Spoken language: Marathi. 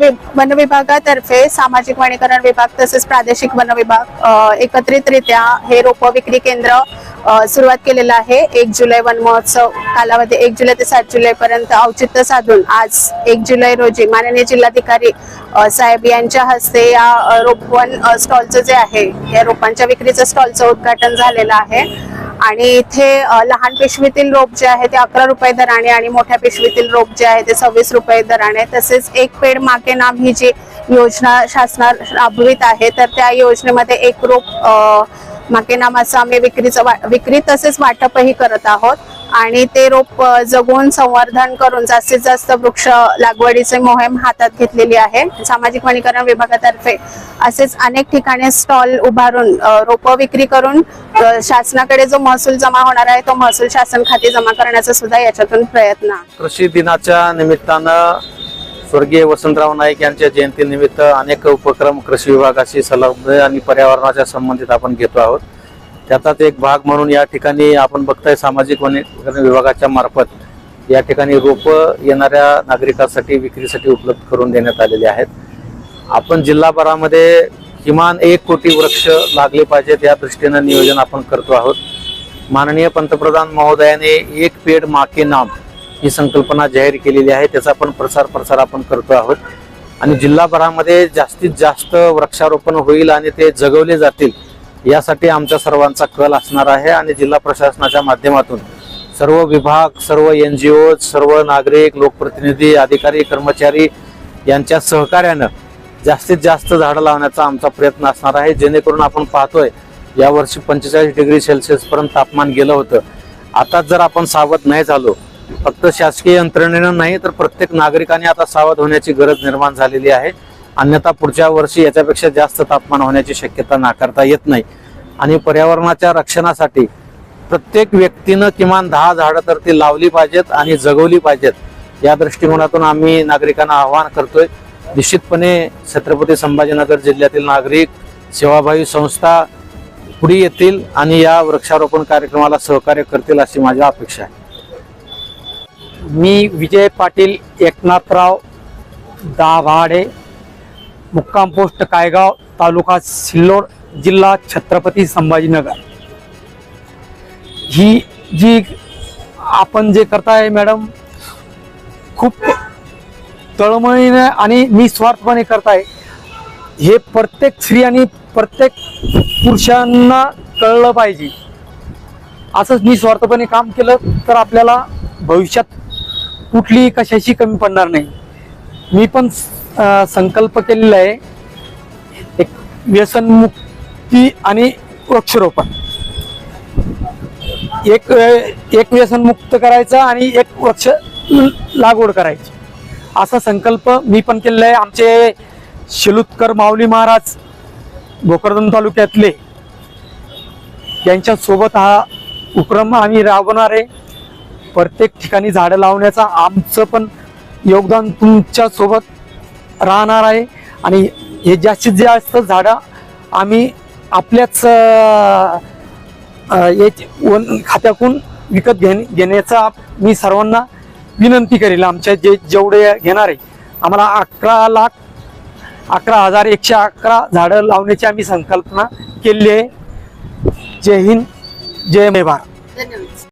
वि- वन विभागातर्फे सामाजिक वनीकरण विभाग तसेच प्रादेशिक वन विभाग एकत्रितरित्या हे रोप विक्री केंद्र सुरुवात केलेलं आहे. एक जुलै वन महोत्सव कालावधी एक जुलै ते सात जुलै पर्यंत औचित्य साधून आज एक जुलै रोजी माननीय जिल्हाधिकारी साहेब यांच्या हस्ते या रोपवन स्टॉलचं जे आहे या रोपांच्या विक्रीचं स्टॉलचं उद्घाटन झालेलं आहे. आणि इथे लहान पिशवीतील रोप जे आहे ते अकरा रुपये दराने आणि मोठ्या पिशवीतील रोप जे आहे ते सव्वीस रुपये दराने. तसेच एक पेड माके नाम ही जी योजना शासना राबवित आहे तर त्या योजनेमध्ये एक रोप अ, माके नाम असं आम्ही विक्रीचं विक्री तसेच वाटपही करत आहोत. आणि ते रोप जगून संवर्धन करून जास्तीत जास्त वृक्ष लागवडीचे मोहीम हातात घेतलेली आहे. सामाजिक वनीकरण विभागातर्फे असेच अनेक ठिकाणी स्टॉल उभारून रोप विक्री करून शासनाकडे जो महसूल जमा होणार आहे तो महसूल शासन खाती जमा करण्याचा सुद्धा याच्यातून प्रयत्न. कृषी दिनाच्या निमित्तानं स्वर्गीय वसंतराव नाईक यांच्या जयंतीनिमित्त अनेक उपक्रम कृषी विभागाशी संलग्न आणि पर्यावरणाच्या संबंधित आपण घेतो आहोत. त्याचाच एक भाग म्हणून या ठिकाणी आपण बघताय सामाजिक वनीकरण विभागाच्या मार्फत या ठिकाणी रोपं येणाऱ्या नागरिकांसाठी विक्रीसाठी उपलब्ध करून देण्यात आलेले आहेत. आपण जिल्हाभरामध्ये किमान एक कोटी वृक्ष लागले पाहिजेत या दृष्टीनं नियोजन आपण करतो आहोत. माननीय पंतप्रधान महोदयाने एक पेड माके नाम ही संकल्पना जाहीर केलेली आहे त्याचा पण प्रसार प्रसार आपण करतो आहोत. आणि जिल्हाभरामध्ये जास्तीत जास्त वृक्षारोपण होईल आणि ते जगवले जातील यासाठी आमच्या सर्वांचा कल असणार आहे आणि जिल्हा प्रशासनाच्या माध्यमातून सर्व विभाग सर्व एन जी ओ सर्व नागरिक लोकप्रतिनिधी अधिकारी कर्मचारी यांच्या सहकार्यानं जास्तीत जास्त झाडं लावण्याचा आमचा प्रयत्न असणार आहे. जेणेकरून आपण पाहतोय यावर्षी पंचेचाळीस डिग्री सेल्सिअस पर्यंत तापमान गेलं होतं. आता जर आपण सावध नाही झालो फक्त शासकीय यंत्रणेनं नाही तर प्रत्येक नागरिकाने आता सावध होण्याची गरज निर्माण झालेली आहे. अन्यथा पुढच्या वर्षी याच्यापेक्षा जास्त तापमान होण्याची शक्यता नाकारता येत नाही. आणि पर्यावरणाच्या रक्षणासाठी प्रत्येक व्यक्तीनं किमान दहा झाडं तर ती लावली पाहिजेत आणि जगवली पाहिजेत. या दृष्टिकोनातून आम्ही नागरिकांना आवाहन करतोय. निश्चितपणे छत्रपती संभाजीनगर जिल्ह्यातील नागरिक सेवाभावी संस्था पुढे येतील आणि या वृक्षारोपण कार्यक्रमाला सहकार्य करतील अशी माझी अपेक्षा आहे. मी विजय पाटील एकनाथराव दाभाडे मुक्काम पोस्ट कायगाव तालुका सिल्लोड जिल्हा छत्रपती संभाजीनगर. ही जी आपण जे करताय मॅडम खूप तळमळीने आणि निस्वार्थपणे करताय. हे प्रत्येक स्त्री आणि प्रत्येक पुरुषांना कळलं पाहिजे. असंच निस्वार्थपणे काम केलं तर आपल्याला भविष्यात कुठलीही कशाशी कमी पडणार नाही. मी पण संकल्प केलेला आहे. एक व्यसनमुक्त ती आणि वृक्षरोपण. एक एक व्यसन मुक्त करायचं आणि एक वृक्ष लागवड करायची. असा संकल्प मी पण केलेला आहे. आमचे शिलुतकर माऊली महाराज भोकरदन तालुक्यातले यांच्यासोबत हा उपक्रम आम्ही राबवणार आहे. प्रत्येक ठिकाणी झाडं लावण्याचा आमचं पण योगदान तुमच्यासोबत राहणार आहे. आणि हे जास्तीत जास्त झाडं आम्ही आपल्याच अं, वन खात्याकून विकत घेणे घेण्याचा मी सर्वांना विनंती करेल. आमच्या जे जेवढे घेणार आहे आम्हाला अकरा लाख अकरा हजार एकशे अकरा झाडं लावण्याची आम्ही संकल्पना केली आहे. जय हिंद जय मे धन्यवाद.